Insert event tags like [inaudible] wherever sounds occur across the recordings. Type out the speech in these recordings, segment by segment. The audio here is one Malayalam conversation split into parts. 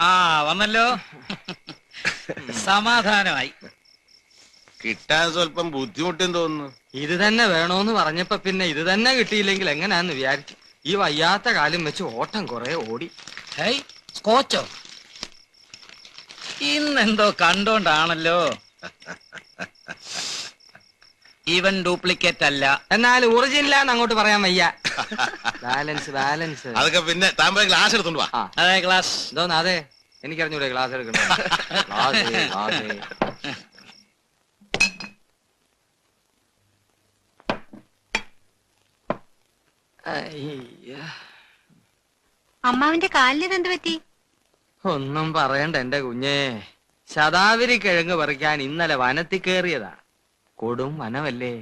ആ വന്നല്ലോ. സമാധാനമായി. കിട്ടാൻ സ്വല്പം ബുദ്ധിമുട്ടും തോന്നുന്നു. ഇത് തന്നെ വേണോന്ന് പറഞ്ഞപ്പോ പിന്നെ ഇത് തന്നെ കിട്ടിയില്ലെങ്കിൽ എങ്ങനെയാന്ന് വിചാരിച്ചു. ഈ വയ്യാത്ത കാലം വെച്ച് ഓട്ടം കുറെ ഓടി. ഹേയ് സ്കോച്ചോ? ഇന്നെന്തോ കണ്ടോണ്ടാണല്ലോ. [laughs] ഇവൻ ഡ്യൂപ്ലിക്കേറ്റ് അല്ല. എന്നാൽ ആണെന്ന് അങ്ങോട്ട് പറയാൻ വയ്യ. ബാലൻസ് ബാലൻസ് അതൊക്കെ പിന്നെ താമ്പ ഗ്ലാസ് എടുത്തോണ്ട് വാ. ആ. അതെ ക്ലാസ് എന്തോന്ന് അതെ എനിക്കറിഞ്ഞൂടെ ക്ലാസ് എടുക്കണം ക്ലാസ് ക്ലാസ് അയ്യ. അമ്മാവിന്റെ കാലിന് എന്ത് പറ്റി? ഒന്നും പറയണ്ട എന്റെ കുഞ്ഞേ. ശതാവരി കിഴങ്ങ് പറിക്കാൻ ഇന്നലെ വനത്തിൽ കയറിയതാ. കൊടും വനമല്ലേ?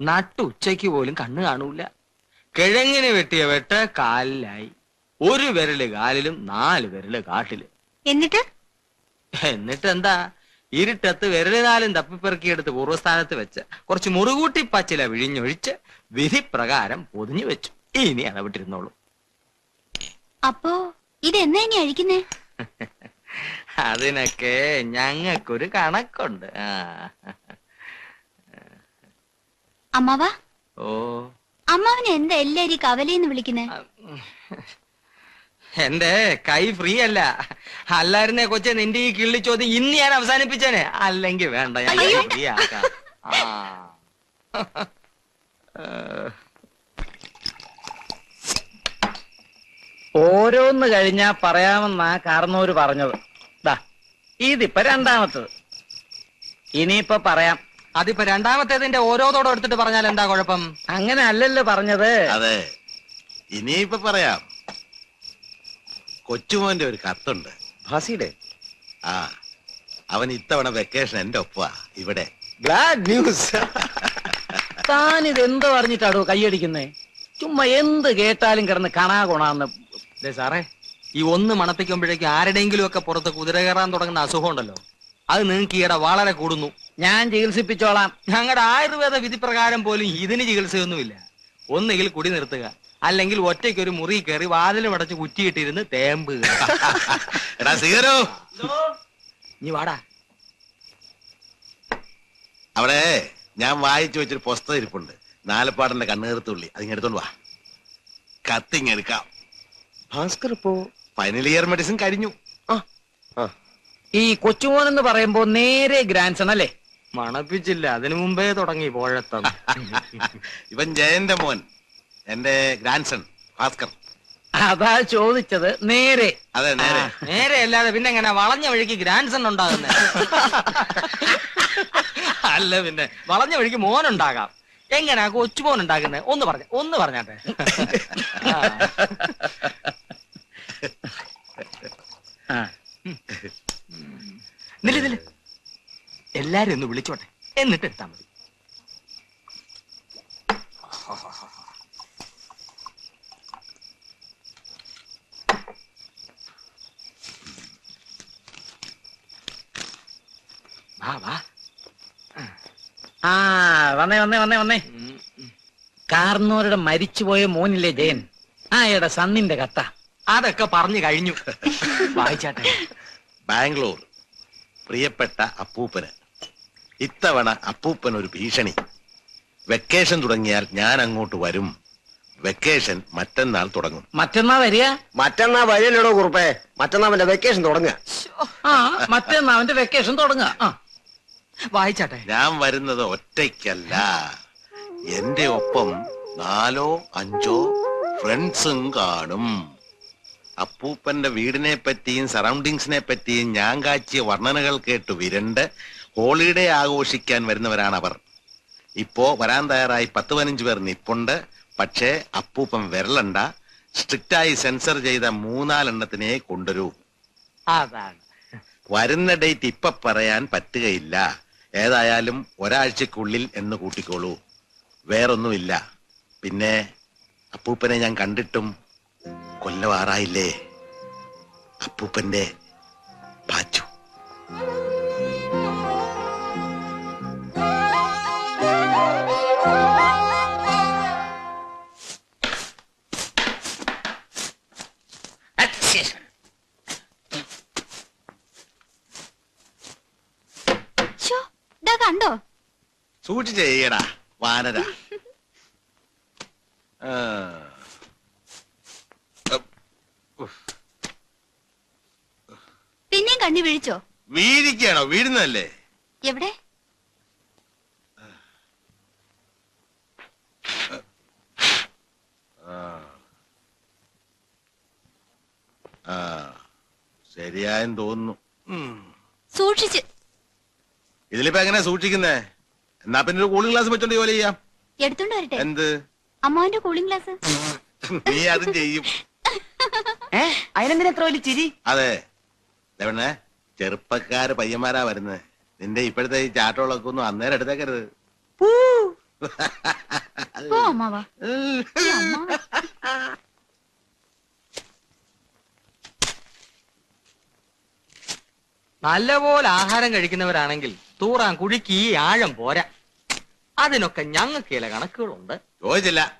നട്ടുച്ചയ്ക്ക് പോലും കണ്ണു കാണൂല. കിഴങ്ങിന് വെട്ടിയ വെട്ട കാലിലായി. ഒരു വിരൽ കാലിലും നാല് വിരൽ കാട്ടിൽ. എന്നിട്ട്? എന്നിട്ട് എന്താ? ഇരുട്ടത്ത് വിരൽ നാലും തപ്പിപ്പെറുക്കിയെടുത്ത് പൂർവസ്ഥാനത്ത് വെച്ച് കുറച്ച് മുറുകൂട്ടി പച്ചില വിഴിഞ്ഞൊഴിച്ച് വിധി പ്രകാരം പൊതിഞ്ഞു വെച്ചു. ഇനി ഇടപെട്ടിരുന്നോളൂ അപ്പോ ഇത് എന്നാ ഇനി അഴിക്കുന്നേ? [laughs] അതിനൊക്കെ ഞങ്ങൾക്കൊരു കണക്കുണ്ട്. ആ. അമ്മാവാ? ഓ. അമ്മാവനെ എന്താ എല്ലാരും കവലയെന്ന് വിളിക്കുന്നേ? എന്റെ കൈ ഫ്രീ അല്ല അല്ലായിരുന്നേ കൊച്ചെ നിന്റെ ഈ കിള്ളി ചോദ്യം ഇന്ന് ഞാൻ അവസാനിപ്പിച്ചേനെ. അല്ലെങ്കിൽ വേണ്ട ഞാൻ അയ്യോ. ഫ്രീ ആക്കാം ആ. ഓരോന്ന് കഴിഞ്ഞാ പറയാമെന്നാ കാർന്നോര് പറഞ്ഞത്. ദാ ഇതിപ്പോ രണ്ടാമത്തത്. ഇനിയിപ്പൊ പറയാം. അതിപ്പോ രണ്ടാമത്തേതിന്റെ ഓരോതോടെ എടുത്തിട്ട് പറഞ്ഞാൽ എന്താ കുഴപ്പം? അങ്ങനെ അല്ലല്ലോ പറഞ്ഞത്. അതെ. ഇനിയിപ്പൊ പറയാം. കൊച്ചുമോന്റെ ഒരു കത്തുണ്ട്. ഭാസിയുടെ? ആ അവൻ ഇത്തവണ വെക്കേഷൻ എന്റെ ഒപ്പാ ഇവിടെ. ഗ്ലാഡ് ന്യൂസ് താൻ ഇത് എന്തോ പറഞ്ഞിട്ടാടോ കൈയടിക്കുന്നേ? ചുമ്മാ എന്ത് കേട്ടാലും കിടന്ന് കണാ കൊണാന്ന് ദേ സാറേ ഈ ഒന്ന് മണപ്പിക്കുമ്പോഴേക്കും ആരുടെയെങ്കിലും ഒക്കെ പുറത്ത് കുതിര കയറാൻ തുടങ്ങുന്ന അസുഖം ഉണ്ടല്ലോ. അത് നിങ്ങൾക്ക് ഈയിടെ വളരെ കൂടുന്നു. ഞാൻ ചികിത്സിപ്പിച്ചോളാം. ഞങ്ങളുടെ ആയുർവേദ വിധി പ്രകാരം പോലും ഇതിന് ചികിത്സയൊന്നുമില്ല. ഒന്നുകിൽ കുടി നിർത്തുക. അല്ലെങ്കിൽ ഒറ്റയ്ക്ക് ഒരു മുറി കയറി വാതിലും അടച്ച് കുറ്റിയിട്ടിരുന്ന് തേമ്പ് [laughs] എടാ നീ വാടാ. അവിടെ ഞാൻ വായിച്ചു വെച്ചൊരു പുസ്തകം ഇരിപ്പുണ്ട്. നാലപ്പാടന്റെ കണ്ണുകീർത്തുള്ളി അതിങ്ങ് എടുത്തോണ്ട് വാ. കത്തിങ്ങെടുക്കാം ഭാസ്കർ ഇപ്പോ ഫൈനൽ ഇയർ മെഡിസിൻ കഴിഞ്ഞു. ആ. ആ. ഈ കൊച്ചുമോൻ എന്ന് പറയുമ്പോ നേരെ ഗ്രാൻഡ് സൺ അല്ലേ? മണപ്പിച്ചില്ല. അതിനു മുമ്പേ തുടങ്ങി പോഴത്തം. [laughs] ഇവൻ ജയന്റെ മോൻ. എന്റെ ഗ്രാൻഡ് സൺ ഭാസ്കർ. അതാ ചോദിച്ചത്. നേരെ. അതെ നേരെ. നേരെ അല്ലാതെ പിന്നെ എങ്ങനെ വളഞ്ഞ വഴിക്ക് ഗ്രാൻഡ് സൺ ഉണ്ടാകുന്നത് അല്ല പിന്നെ. വളഞ്ഞ വഴിക്ക് മോൻ ഉണ്ടാകാം. എങ്ങനെയാ കൊച്ചുമോൻ ഉണ്ടാക്കുന്നത് ഒന്ന് പറഞ്ഞ ഒന്ന് പറഞ്ഞാട്ടെ. ആ. നില്ല നില്ല്. എല്ലാരും ഒന്ന് വിളിച്ചോട്ടെ. എന്നിട്ട് എടുത്താ മതി. വാ വാ. ആ വന്നേ വന്നേ വന്നേ വന്നേ. കാർന്നോരുടെ മരിച്ചുപോയ മോനില്ലേ ജയൻ? ആ എടാ സണ്ണിന്റെ കത്ത. അതൊക്കെ പറഞ്ഞു കഴിഞ്ഞു. വായിച്ചാട്ടെ. ബാംഗ്ലൂർ. പ്രിയപ്പെട്ട അപ്പൂപ്പന്. ഇത്തവണ അപ്പൂപ്പൻ ഒരു ഭീഷണി. വെക്കേഷൻ തുടങ്ങിയാൽ ഞാൻ അങ്ങോട്ട് വരും. വെക്കേഷൻ മറ്റന്നാൾ തുടങ്ങും. മറ്റന്നാ വരിക? മറ്റന്നാ വരില്ലടോ കുറുപ്പേ. മറ്റന്നാ അവന്റെ വെക്കേഷൻ തുടങ്ങുക? ആ മറ്റന്നാ അവന്റെ വെക്കേഷൻ തുടങ്ങുക. ആ. വായിച്ചാട്ടെ. ഞാൻ വരുന്നത് ഒറ്റയ്ക്കല്ല. എന്റെ ഒപ്പം നാലോ അഞ്ചോ ഫ്രണ്ട്സും കാണും. അപ്പൂപ്പന്റെ വീടിനെ പറ്റിയും സറൗണ്ടിങ്സിനെ പറ്റിയും ഞാൻ കാച്ചിയ വർണനകൾ കേട്ട് വിരണ്ട് ഹോളിഡേ ആഘോഷിക്കാൻ വരുന്നവരാണ് അവർ ഇപ്പോ വരാൻ തയ്യാറായി പത്ത് പതിനഞ്ച് പേർ നിപ്പുണ്ട്. പക്ഷേ അപ്പൂപ്പൻ വിരലണ്ട. സ്ട്രിക്റ്റായി സെൻസർ ചെയ്ത മൂന്നാലെണ്ണത്തിനെ കൊണ്ടുവരൂ. അതാണ്. വരുന്ന ഡേറ്റ് ഇപ്പൊ പറയാൻ പറ്റുകയില്ല. ഏതായാലും ഒരാഴ്ചക്കുള്ളിൽ എന്ന് കൂട്ടിക്കോളൂ. വേറൊന്നുമില്ല. പിന്നെ അപ്പൂപ്പനെ ഞാൻ കണ്ടിട്ടും കൊല്ലവാറായില്ലേ? അപ്പൂപ്പന്റെ പാച്ചു. കണ്ടോ? സൂക്ഷിച്ചേടാ വാനര. [laughs] ആ. കണ്ണി വീഴിച്ചോ? വീഴിക്കാണോ വീഴുന്നല്ലേ എവിടെ? ശരിയായെന്ന് തോന്നുന്നു. സൂക്ഷിച്ച്. ഇതിലിപ്പോ എങ്ങനെ സൂക്ഷിക്കുന്നേ? എന്നാ പിന്നെ ഒരു കൂളിംഗ് ഗ്ലാസ് വെച്ചോണ്ട് ജോലി ചെയ്യാം. എടുത്തോണ്ട് വരട്ടെ. എന്ത്? അമ്മാവന്റെ കൂളിംഗ് ഗ്ലാസ് നീ അതും ചെയ്യും. [laughs] ഏ? അതിനെന്തിനാ എത്ര വലിയ ചിരി? അതെ. എവിടെ ചെറുപ്പക്കാര് പയ്യന്മാരാ വരുന്നത് നിന്റെ ഇപ്പോഴത്തെ ഈ ചാട്ടോളൊക്കെ ഒന്നും അന്നേരം എടുത്തേക്കരുത്. പോ. അമ്മാവാ. ഈ അമ്മാവൻ. നല്ലപോലെ ആഹാരം കഴിക്കുന്നവരാണെങ്കിൽ തൂറാൻ കുഴിക്ക് ഈ ആഴം പോരാ. അതിനൊക്കെ ഞങ്ങൾക്ക് ചില കണക്കുകളുണ്ട്. ചോദിച്ചില്ല.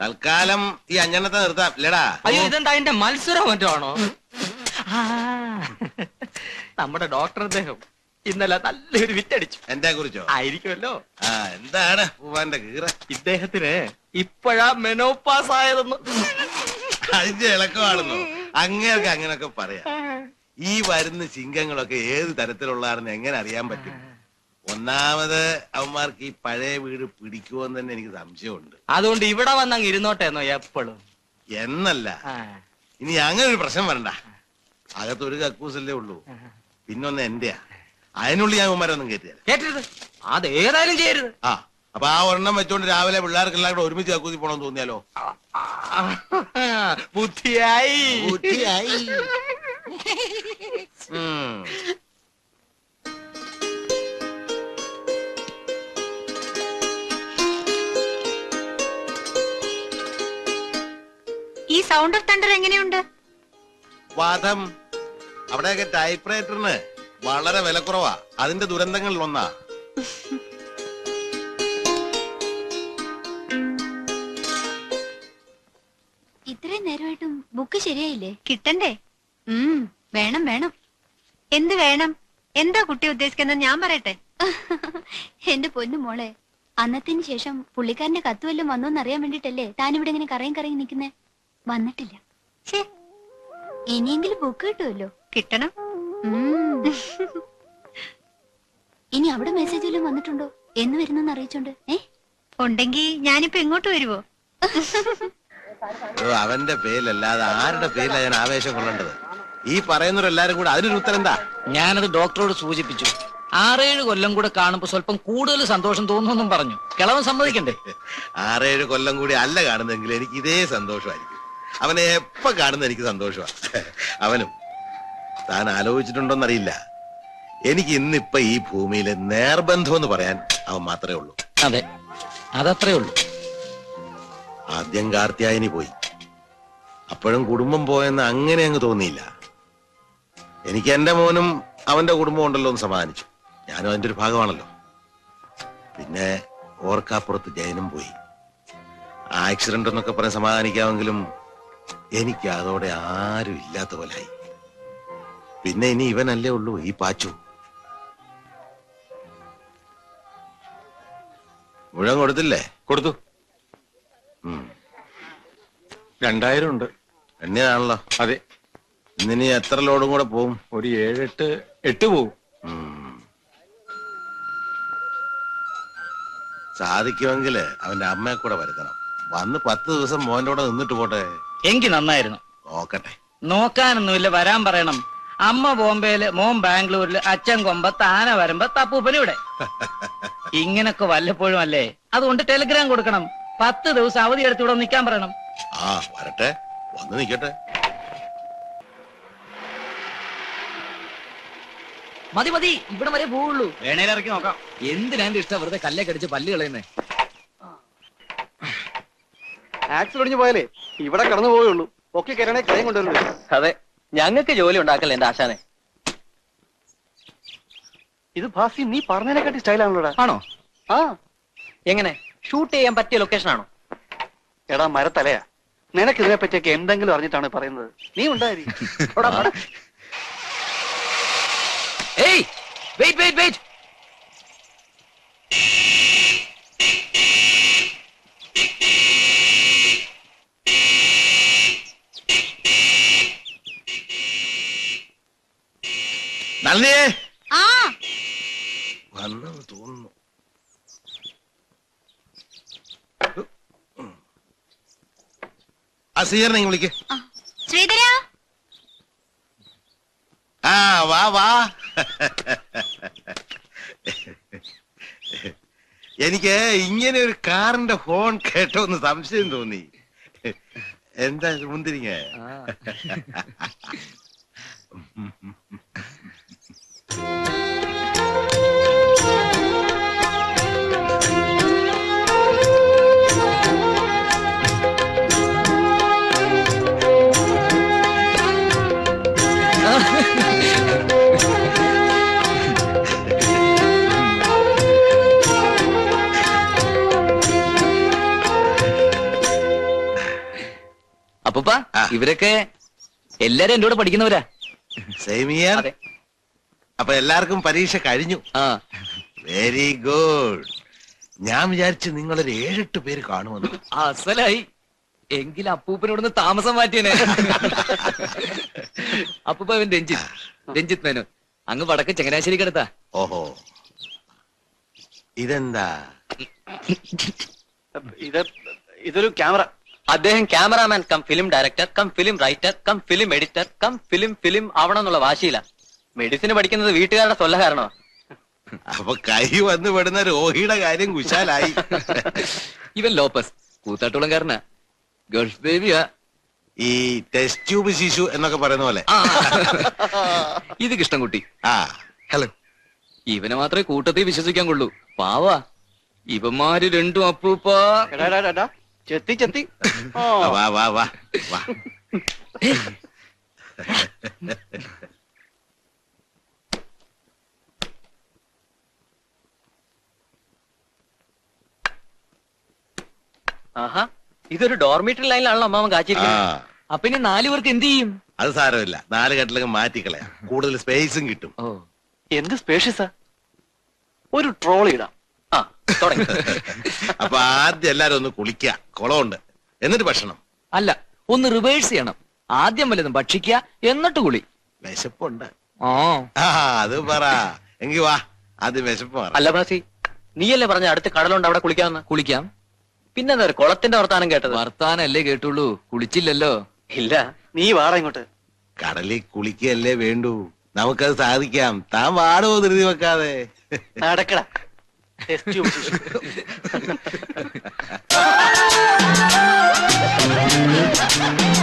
തൽക്കാലം ഈ അഞ്ചെണ്ണത്തെ നിർത്താം. ഇല്ലടാ. അയ്യോ ഇതെന്താ? അതിന്റെ മത്സരം മറ്റോ ആണോ? ആ, നമ്മുടെ ഡോക്ടർ അദ്ദേഹം ഇന്നലെ നല്ലൊരു വിറ്റടിച്ചു എന്റെ കുറിച്ചോ? ആയിരിക്കുമല്ലോ. ആ എന്താണ്? പൂവാന്റെ കീറ. ഇദ്ദേഹത്തിന് ഇപ്പോഴാ മെനോപാസ് ആയതെന്ന്. അതിന്റെ ഇളക്കമാണെന്നോ? അങ്ങനെയൊക്കെ അങ്ങനെയൊക്കെ പറയാം. ഈ വരുന്ന ചിങ്കങ്ങളൊക്കെ ഏത് തരത്തിലുള്ളതാണെന്ന് എങ്ങനെ അറിയാൻ പറ്റും? ഒന്നാമത് അവന്മാർക്ക് ഈ പഴയ വീട് പിടിക്കുമെന്ന് തന്നെ എനിക്ക് സംശയമുണ്ട്. അതുകൊണ്ട് ഇവിടെ വന്നങ്ങ് ഇരുന്നോട്ടെ എന്നോ എപ്പോഴും എന്നല്ല ഇനി അങ്ങനെ ഒരു പ്രശ്നം വരണ്ട. അകത്തൊരു കക്കൂസല്ലേ ഉള്ളൂ. പിന്നൊന്ന് എന്റെയാ? അതിനുള്ളിൽ ഞാൻ അവന്മാരൊന്നും കേട്ടില്ല കേട്ടരുത് അത് ഏതായാലും ചെയ്യരുത്. ആ അപ്പൊ ആ ഒരെണ്ണം വെച്ചോണ്ട് രാവിലെ പിള്ളേർക്കെല്ലാം കൂടെ ഒരുമിച്ച് കക്കൂസി പോണെന്ന് തോന്നിയാലോ? [laughs] ബുദ്ധിയായി. ബുദ്ധിയായി. [laughs] ഈ സൗണ്ട് ഓഫ് തണ്ടർ എങ്ങനെയുണ്ട്? വാദം അവിടെയൊക്കെ ടൈപ്പ് റൈറ്ററിന് വളരെ വിലക്കുറവാ. അതിന്റെ ദുരന്തങ്ങളിൽ ഒന്നാ. ഇത്രയും നേരമായിട്ടും ബുക്ക് ശരിയായില്ലേ? കിട്ടണ്ടേ? ഉം വേണം വേണം. എന്ത് വേണം? എന്താ കുട്ടി ഉദ്ദേശിക്കുന്നത് ഞാൻ പറയട്ടെ. [laughs] എന്റെ പൊന്നു മോളെ അന്നത്തിന് ശേഷം പുള്ളിക്കാരന്റെ കത്തുവല്ലോ വന്നോന്ന് അറിയാൻ വേണ്ടിട്ടല്ലേ താനിവിടെ ഇങ്ങനെ കറയും കറയും നിക്കുന്നേ? വന്നിട്ടില്ല. ഛേ ഇനിയെങ്കിലും ബുക്ക് കിട്ടുമല്ലോ കിട്ടണം. ഇനി അവിടെ മെസ്സേജ് വല്ലതും വന്നിട്ടുണ്ടോ? എന്ന് വരുന്നെന്ന് അറിയിച്ചോണ്ട്. ഏ? ഉണ്ടെങ്കി ഞാനിപ്പോ എങ്ങോട്ട് വരുവോ? ഓ, അവന്റെ പേരിലല്ലാതെ ആരുടെ പേരിലാ ഞാൻ ആവേശം കൊള്ളേണ്ടത്? ഈ പറയുന്നവരെല്ലാരും കൂടെ അതിനൊരു ഉത്തരം എന്താ? ഞാനത് ഡോക്ടറോട് സൂചിപ്പിച്ചു. ആറേഴ് കൊല്ലം കൂടെ കാണുമ്പോ സ്വല്പം കൂടുതൽ സന്തോഷം തോന്നുമെന്നും പറഞ്ഞു. കിളവൻ സമ്മതിക്കണ്ടേ? [laughs] ആറേഴ് കൊല്ലം കൂടി അല്ല കാണുന്നെങ്കിൽ എനിക്ക് ഇതേ സന്തോഷമായിരിക്കും. അവനെ എപ്പ കാണുന്ന എനിക്ക് സന്തോഷമാണ് [laughs] അവനും താൻ ആലോചിച്ചിട്ടുണ്ടോന്നറിയില്ല. എനിക്ക് ഇന്നിപ്പൊ ഈ ഭൂമിയിലെ നേർബന്ധം എന്ന് പറയാൻ അവൻ മാത്രമേ ഉള്ളൂ. അതെ അതത്രേ ഉള്ളൂ. ആദ്യം കാർത്തിയായനി പോയി. അപ്പോഴും കുടുംബം പോയെന്ന് അങ്ങനെ അങ്ങ് തോന്നിയില്ല. എനിക്ക് എന്റെ മോനും അവന്റെ കുടുംബം ഉണ്ടല്ലോ എന്ന് സമാധാനിച്ചു ഞാനും അതിന്റെ ഒരു ഭാഗമാണല്ലോ. പിന്നെ ഓർക്കാപ്പുറത്ത് ജയനും പോയി. ആക്സിഡന്റ് എന്നൊക്കെ പറഞ്ഞ് സമാധാനിക്കാമെങ്കിലും എനിക്ക് അതോടെ ആരും ഇല്ലാത്ത പോലായി. പിന്നെ ഇനി ഇവനല്ലേ ഉള്ളൂ ഈ പാച്ചു. മുഴുവൻ കൊടുത്തില്ലേ? കൊടുത്തു. രണ്ടായിരം ഉണ്ട്. എണ്ണയാണല്ലോ അതെ. ഇന്നിനി എത്ര ലോഡും കൂടെ പോവും? ഒരു ഏഴെട്ട് എട്ട് പോവും. സാധിക്കുമെങ്കിൽ സാധിക്കുമെങ്കിൽ അവന്റെ അമ്മയെ കൂടെ വരുത്തണം. വന്ന് പത്ത് ദിവസം മോന്റെ കൂടെ നിന്നിട്ട് പോട്ടെ. എങ്കിൽ നന്നായിരുന്നു. നോക്കട്ടെ. നോക്കാനൊന്നുമില്ല വരാൻ പറയണം. അമ്മ ബോംബെയിൽ മോൻ ബാംഗ്ലൂരിൽ അച്ഛൻ കൊമ്പ താന വരുമ്പോ തപ്പൂപ്പന് ഇവിടെ. [laughs] ഇങ്ങനൊക്കെ വല്ലപ്പോഴും അല്ലേ? അതുകൊണ്ട് ടെലിഗ്രാം കൊടുക്കണം. പത്ത് ദിവസം അവധി എടുത്ത് ഇവിടെ നിൽക്കാൻ പറയണം. ആ വരട്ടെ. വന്ന് നിക്കട്ടെ മതി മതി. ഇവിടെ വരെ പോവുള്ളൂ. വേണേൽ ഇറക്കി നോക്കാം. എന്തിനാ എന്റെ ഇഷ്ടം? വെറുതെ കല്ലേ കടിച്ച് പല്ല് കളയുന്നേ. ആക്സിൽ ഒടിഞ്ഞു പോയാലേ ഇവിടെ കടന്നു പോവുള്ളൂ ഒക്കെ കരണേ കൈ കൊണ്ടുവരുന്നു അതെ. ഞങ്ങൾക്ക് ജോലി ഉണ്ടാക്കല്ലേ എന്റെ ആശാനെ? ഇത് ഭാസി നീ പറഞ്ഞതിനെക്കാട്ടി സ്റ്റൈലാണല്ലോടാ. ആണോ? ആ. എങ്ങനെ? ഷൂട്ട് ചെയ്യാൻ പറ്റിയ ലൊക്കേഷൻ ആണോ? എടാ മരത്തലയാ. നിനക്ക് ഇതിനെ പറ്റിയൊക്കെ എന്തെങ്കിലും അറിഞ്ഞിട്ടാണ് പറയുന്നത്. നീ ഉണ്ടായി. [laughs] ഏയ് വെയിറ്റ് വെയിറ്റ് വെയിറ്റ് നന്ദിയേ ആ. വന്നെന്ന് തോന്നുന്നു. ആ സ്വീകരണം ഇങ്ങ് വിളിക്ക്. ആ. ശ്രീധര? ആ വാ വാ. എനിക്ക് ഇങ്ങനെ ഒരു കാറിന്റെ ഹോൺ കേട്ടോ എന്ന് സംശയം തോന്നി. എന്താ മുന്തിരിങ്ങ? ആ. ഇവരൊക്കെ എല്ലാരും എന്റെ കൂടെ പഠിക്കുന്നവരാ. അതെ. അപ്പൊ എല്ലാവർക്കും പരീക്ഷ കഴിഞ്ഞു. ആ. വെരി ഗുഡ് ഞാൻ വിചാരിച്ചു നിങ്ങളൊരു ഏഴെട്ട് പേര് കാണുമെന്ന്. അസലായി. എങ്കിൽ അപ്പൂപ്പനോടൊന്ന് താമസം മാറ്റിയനെ. അപ്പൂപ്പ അവൻ രഞ്ജിത്ത്. രഞ്ജിത്ത് മേനോൻ അങ്ങ് വടക്ക് ചങ്ങനാശ്ശേരി കിടത്താ. ഓഹോ. ഇതെന്താ? ഇത് ഇതൊരു ക്യാമറ. അദ്ദേഹം cameraman cum film director cum film writer cum film editor cum film film ആവണം എന്നുള്ള വാശിയില്ല മെഡിസിന് പഠിക്കുന്നത് വീട്ടുകാരുടെ സ്വല്ല കാരണോ അപ്പൊ കൈ വന്നു പെടുന്ന രോഹിയുടെ കാര്യം കുശാലായി. ഇവൻ ലോപ്പസ് കൂത്താട്ടുളംകാരനാ ഗൾഫ് ബേബിയാ. ഈ ടെസ്റ്റ് ട്യൂബ് ശിശു എന്നൊക്കെ പറയുന്ന പോലെ. ആ. ഇത് കൃഷ്ണൻകുട്ടി. ആ. ഹലോ. ഇവനെ മാത്രമേ കൂട്ടത്തിൽ വിശ്വസിക്കാൻ കൊള്ളൂ. പാവാ. ഇവന്മാര് രണ്ടും അപ്പൂപ്പ. ചെത്തി ചെത്തി ഓ വാ വാ വാ വാ ആഹാ. ഇതൊരു ഡോർമിറ്ററി ലൈനിലാണല്ലോ അമ്മാവൻ ആ. കാച്ചിരിക്കുന്നത് അപ്പൊ ഇനി നാലു പേർക്ക് എന്ത് ചെയ്യും? അത് സാരമില്ല. നാല് കെട്ടിലൊക്കെ മാറ്റിക്കളയാം. കൂടുതൽ സ്പേസും കിട്ടും. ഓ. എന്ത് സ്പേഷ്യസാ ഒരു ട്രോൾ ഇടാം. [laughs] അപ്പൊ ആദ്യം എല്ലാരും ഒന്ന് കുളിക്ക കുളമുണ്ട്. എന്നിട്ട് ഭക്ഷണം. അല്ല ഒന്ന് റിവേഴ്സ് ചെയ്യണം. ആദ്യം വല്ലതും ഭക്ഷിക്കുക എന്നിട്ട് കുളി. വിശപ്പുണ്ട്. ഓ ആ അത് പറ. എങ്കി വാ. ആദ്യം വിശപ്പ് അല്ല ബാസി നീയല്ലേ പറഞ്ഞ അടുത്ത് കടലുണ്ട് അവിടെ കുളിക്കാന്ന് കുളിക്കാം. പിന്നെ എന്താ ഒരു കുളത്തിന്റെ വർത്താനം കേട്ടത്? വർത്താനല്ലേ കേട്ടുള്ളൂ. കുളിച്ചില്ലല്ലോ. ഇല്ല നീ വാടാ ഇങ്ങോട്ട്. കടലിൽ കുളിക്കല്ലേ വേണ്ടൂ. നമുക്കത് സാധിക്കാം. താൻ വാടോ ധൃതി വെക്കാതെ? നടക്കടാ. ടെസ്റ്റ് ട്യൂബ് ശിശു. ആ